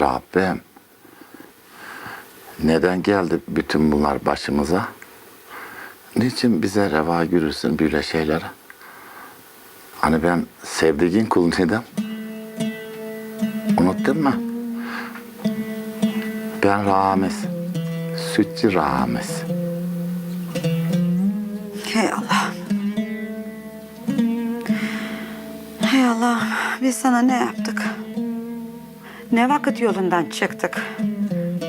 Rabbim neden geldi bütün bunlar başımıza? Niçin bize reva görürsün böyle şeylere? Hani ben sevdiğin kulunydum. Unuttun mu? Ben Ramiz. Sütçü Ramiz. Hey Allah. Hey Allah, biz sana ne yaptık? Ne vakit yolundan çıktık?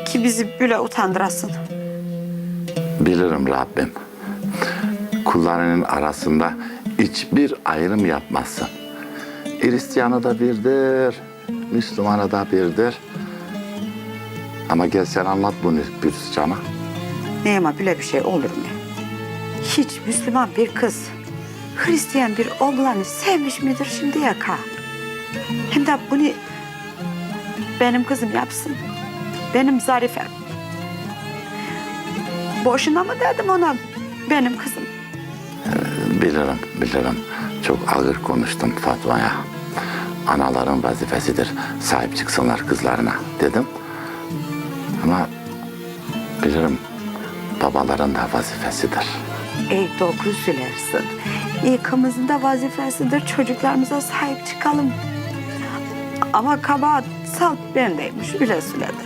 Ki bizi böyle utandırasın. Bilirim Rabbim. Kullarının arasında hiçbir ayrım yapmazsın. Hristiyanı da birdir, Müslümanı da birdir. Ama gel sen anlat bunu bir cana. Ne ama böyle bir şey olur mu? Hiç Müslüman bir kız, Hristiyan bir oğlanı sevmiş midir şimdiye kadar? Hem de bunu benim kızım yapsın. Benim Zarifem. Boşuna mı dedim ona benim kızım? Bilirim, bilirim. Çok ağır konuştum Fatma'ya. Anaların vazifesidir. Sahip çıksınlar kızlarına dedim. Ama bilirim babaların da vazifesidir. Ey doğru söylersin. İlkimizin de vazifesidir çocuklarımıza sahip çıkalım. Ama kabahat salt bendeymiş öyle söyledi.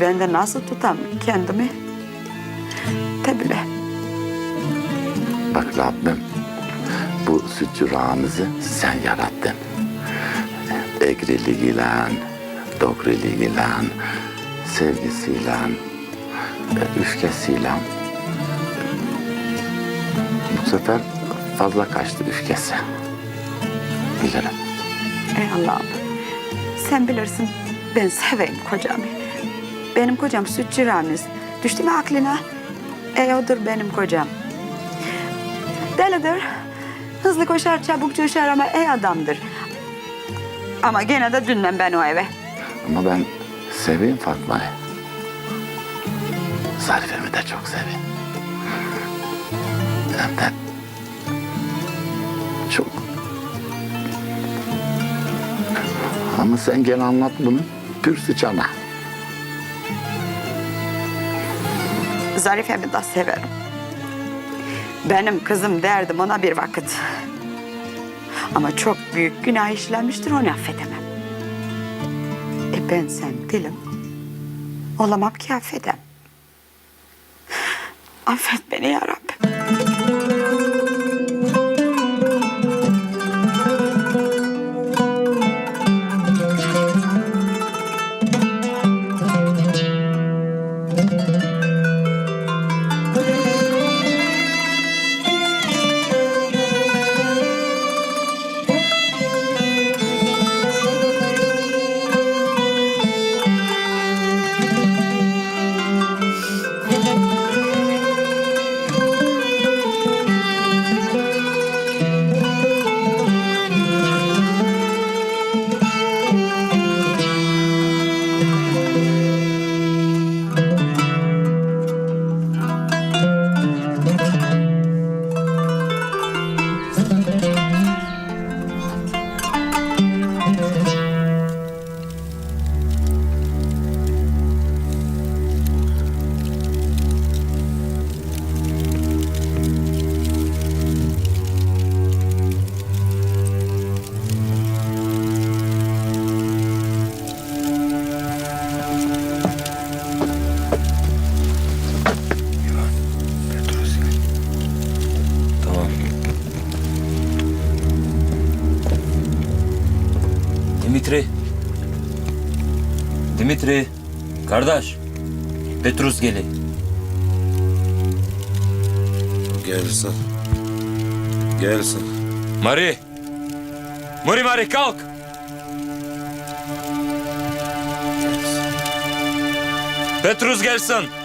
Ben de nasıl tutam kendimi? Tabii Bak Rabbim bu sütçü Ramiz'i sen yarattın. Egriliğiyle, doğruluğuyla, sevgisiyle, e, öfkesiyle. Bu sefer fazla kaçtı öfkesi. Bilirim. Ey sen bilirsin ben seveyim kocamı. Benim kocam sütçü Ramiz. Düştü mü aklına? Ey odur benim kocam. Delidir. Hızlı koşar, çabuk coşar ama ey adamdır. Ama gene de dönmem ben o eve. Ama ben seveyim Fatma'yı. Zarife'mi de çok seveyim. Hem de Ama sen gel anlat bunu. Pür sıçana. Zarife'mi de severim. Benim kızım derdim ona bir vakit. Ama çok büyük günah işlemiştir onu affedemem. E ben sen dilim. Olamam ki affedem. Affet beni ya Rabbim. Dimitri. Dimitri. Kardeş. Petrus geli. Gelsin. Gelsin. Mari. Mari Mari kalk. Petrus gelsin.